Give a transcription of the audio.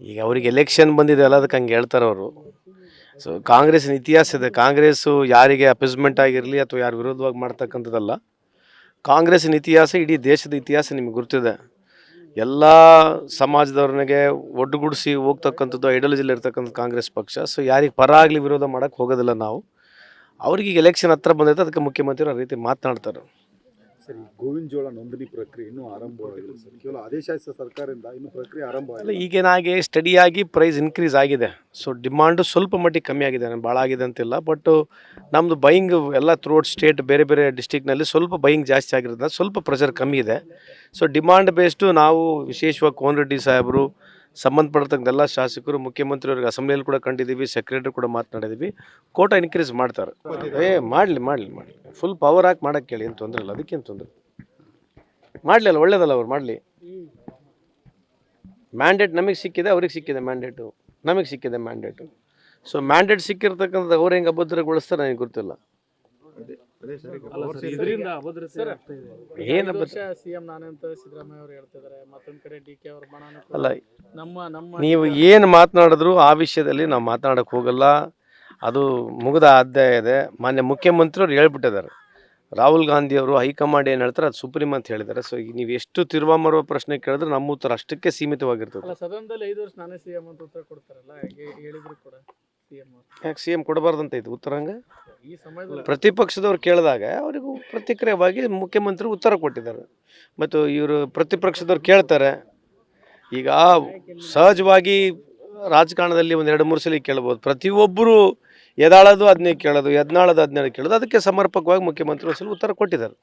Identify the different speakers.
Speaker 1: ಈಗ ಅವ್ರಿಗೆ ಎಲೆಕ್ಷನ್ ಬಂದಿದೆ ಅಲ್ಲ, ಅದಕ್ಕೆ ಹಂಗೆ ಹೇಳ್ತಾರೆ ಅವರು. ಸೊ ಕಾಂಗ್ರೆಸ್ಸಿನ ಇತಿಹಾಸ ಇದೆ. ಕಾಂಗ್ರೆಸ್ಸು ಯಾರಿಗೆ ಅಪ್ಯೂಸ್ಮೆಂಟ್ ಆಗಿರಲಿ ಅಥವಾ ಯಾರು ವಿರೋಧವಾಗಿ ಮಾಡ್ತಕ್ಕಂಥದ್ದಲ್ಲ, ಕಾಂಗ್ರೆಸ್ಸಿನ ಇತಿಹಾಸ ಇಡೀ ದೇಶದ ಇತಿಹಾಸ ನಿಮಗೆ ಗೊತ್ತಿದೆ ಎಲ್ಲ ಸಮಾಜದವ್ರನಿಗೆ ಒಡ್ಡುಗೂಡಿಸಿ ಹೋಗ್ತಕ್ಕಂಥದ್ದು ಐಡಿಯಾಲಜಿಲಿ ಇರ್ತಕ್ಕಂಥ ಕಾಂಗ್ರೆಸ್ ಪಕ್ಷ. ಸೊ ಯಾರಿಗೆ ಪರ ಆಗಲಿ ವಿರೋಧ ಮಾಡೋಕ್ಕೆ ಹೋಗೋದಿಲ್ಲ ನಾವು. ಅವ್ರಿಗೆ ಎಲೆಕ್ಷನ್ ಹತ್ರ ಬಂದೈತೆ ಅದಕ್ಕೆ ಮುಖ್ಯಮಂತ್ರಿ ಆ ರೀತಿ ಮಾತನಾಡ್ತಾರೆ.
Speaker 2: ಸರ್ ಗೋವಿನ ಜೋಳ ನೋಂದಣಿ ಪ್ರಕ್ರಿಯೆ ಇನ್ನೂ ಆರಂಭವಾಗಿಲ್ಲ ಸರ್. ಕೇವಲ ಆದೇಶ ಸರ್ಕಾರದಿಂದ ಇನ್ನು ಪ್ರಕ್ರಿಯೆ ಆರಂಭ
Speaker 1: ಅಲ್ಲ ಈಗೇನಾಗಿ ಸ್ಟಡಿಯಾಗಿ ಪ್ರೈಸ್ ಇನ್ಕ್ರೀಸ್ ಆಗಿದೆ. ಸೊ ಡಿಮಾಂಡು ಸ್ವಲ್ಪ ಮಟ್ಟಿಗೆ ಕಮ್ಮಿ ಆಗಿದೆ. ಭಾಳ ಆಗಿದೆ ಅಂತಿಲ್ಲ. ಬಟ್ ನಮ್ಮದು ಬೈಯಿಂಗ್ ಎಲ್ಲ ಥ್ರೂಔಟ್ ಸ್ಟೇಟ್ ಬೇರೆ ಬೇರೆ ಡಿಸ್ಟಿಕ್ನಲ್ಲಿ ಸ್ವಲ್ಪ ಬೈಯಿಂಗ್ ಜಾಸ್ತಿ ಆಗಿರೋದ್ರಿಂದ ಸ್ವಲ್ಪ ಪ್ರೆಷರ್ ಕಮ್ಮಿ ಇದೆ. ಸೊ ಡಿಮಾಂಡ್ ಬೇಸ್ಡು ನಾವು ವಿಶೇಷವಾಗಿ ಕೋನ್ ರೆಡ್ಡಿ ಸಾಹೇಬರು ಸಂಬಂಧಪಡ್ತಕ್ಕಂಥ ಎಲ್ಲ ಶಾಸಕರು, ಮುಖ್ಯಮಂತ್ರಿಯವ್ರಿಗೆ ಅಸೆಂಬ್ಲಿಯಲ್ಲಿ ಕೂಡ ಕಂಡಿದ್ದೀವಿ, ಸೆಕ್ರೆಟರಿ ಕೂಡ ಮಾತನಾಡಿದ್ದೀವಿ. ಕೋಟ ಇನ್ಕ್ರೀಸ್ ಮಾಡ್ತಾರೆ. ಏ, ಮಾಡಲಿ ಮಾಡಲಿ ಮಾಡಲಿ. ಫುಲ್ ಪವರ್ ಹಾಕಿ ಮಾಡೋಕ್ಕೆ ಕೇಳಿ ಏನು ತೊಂದರೆ ಇಲ್ಲ. ಅದಕ್ಕೇನು ತೊಂದರೆ ಮಾಡಲಿ ಅಲ್ಲ, ಒಳ್ಳೇದಲ್ಲ ಅವ್ರು, ಮಾಡಲಿ. ಮ್ಯಾಂಡೇಟ್ ನಮಗೆ ಸಿಕ್ಕಿದೆ, ಅವ್ರಿಗೆ ಸಿಕ್ಕಿದೆ ಮ್ಯಾಂಡೇಟು ನಮಗೆ ಸಿಕ್ಕಿದೆ ಮ್ಯಾಂಡೇಟು ಸೊ ಮ್ಯಾಂಡೇಟ್ ಸಿಕ್ಕಿರ್ತಕ್ಕಂಥ ಅವ್ರು ಹೆಂಗೆ ಅಭದ್ರಗೊಳಿಸ್ತಾರೆ ನನಗೆ ಗೊತ್ತಿಲ್ಲ.
Speaker 3: ಇದರಿಂದ ಅಭದ್ರತೆ ಆಗ್ತಾ ಇದೆ.
Speaker 1: ಏನು
Speaker 3: ವರ್ಷ ಸಿಎಂ ನಾನೇ ಅಂತ ಸಿದ್ದರಾಮಯ್ಯ ಅವರು ಹೇಳ್ತಿದ್ದಾರೆ. ಮತ್ತೊಂದ್ ಕಡೆ ಡಿ ಕೆ ಅವ್ರ
Speaker 1: ಅಲ್ಲ
Speaker 3: ನಮ್ಮ ನಮ್ಮ
Speaker 1: ನೀವು ಏನು ಮಾತನಾಡಿದ್ರು ಆ ವಿಷಯದಲ್ಲಿ ನಾವು ಮಾತನಾಡಕ್ಕೆ ಹೋಗಲ್ಲ. ಅದು ಮುಗಿದ ಅಧ್ಯಾಯ ಇದೆ. ಮಾನ್ಯ ಮುಖ್ಯಮಂತ್ರಿಯವ್ರು ಹೇಳ್ಬಿಟ್ಟಿದ್ದಾರೆ. ರಾಹುಲ್ ಗಾಂಧಿ ಅವರು ಹೈಕಮಾಂಡ್ ಏನು ಹೇಳ್ತಾರೆ ಅದು ಸುಪ್ರೀಂ ಅಂತ ಹೇಳಿದ್ದಾರೆ. ಸೊ ಈಗ ನೀವು ಎಷ್ಟು ತಿರುವಾಮರುವ ಪ್ರಶ್ನೆ ಕೇಳಿದ್ರೆ ನಮ್ಮ ಉತ್ತರ ಅಷ್ಟಕ್ಕೆ ಸೀಮಿತವಾಗಿರ್ತದೆ.
Speaker 3: ಅಲ್ಲ ಸದನದಲ್ಲಿ ಐದು ವರ್ಷ ನಾನೇ ಸಿಎಂ ಅಂತ ಉತ್ತರ ಕೊಡ್ತಾರಲ್ಲ ಹಾಗೆ ಹೇಳಿದ್ರು ಕೂಡ.
Speaker 1: ಯಾಕೆ ಸಿ ಎಂ ಕೊಡಬಾರ್ದಂತ ಇದು ಉತ್ತರ ಹಂಗೆ?
Speaker 3: ಈ ಸಮಯದಲ್ಲಿ
Speaker 1: ಪ್ರತಿಪಕ್ಷದವ್ರು ಕೇಳಿದಾಗ ಅವರಿಗೂ ಪ್ರತಿಕ್ರಿಯವಾಗಿ ಮುಖ್ಯಮಂತ್ರಿ ಉತ್ತರ ಕೊಟ್ಟಿದ್ದಾರೆ. ಮತ್ತು ಇವರು ಪ್ರತಿಪಕ್ಷದವ್ರು ಕೇಳ್ತಾರೆ. ಈಗ ಸಹಜವಾಗಿ ರಾಜಕಾರಣದಲ್ಲಿ ಒಂದು ಎರಡು ಮೂರು ಸಲ ಕೇಳ್ಬೋದು. ಪ್ರತಿಯೊಬ್ಬರು ಎದಾಳೋದು ಅದನ್ನೇ ಕೇಳೋದು ಎದ್ನಾಳೋದು ಅದನ್ನೇ ಕೇಳೋದು. ಅದಕ್ಕೆ ಸಮರ್ಪಕವಾಗಿ ಮುಖ್ಯಮಂತ್ರಿ ಒಂದು ಸಲ ಉತ್ತರ ಕೊಟ್ಟಿದ್ದಾರೆ.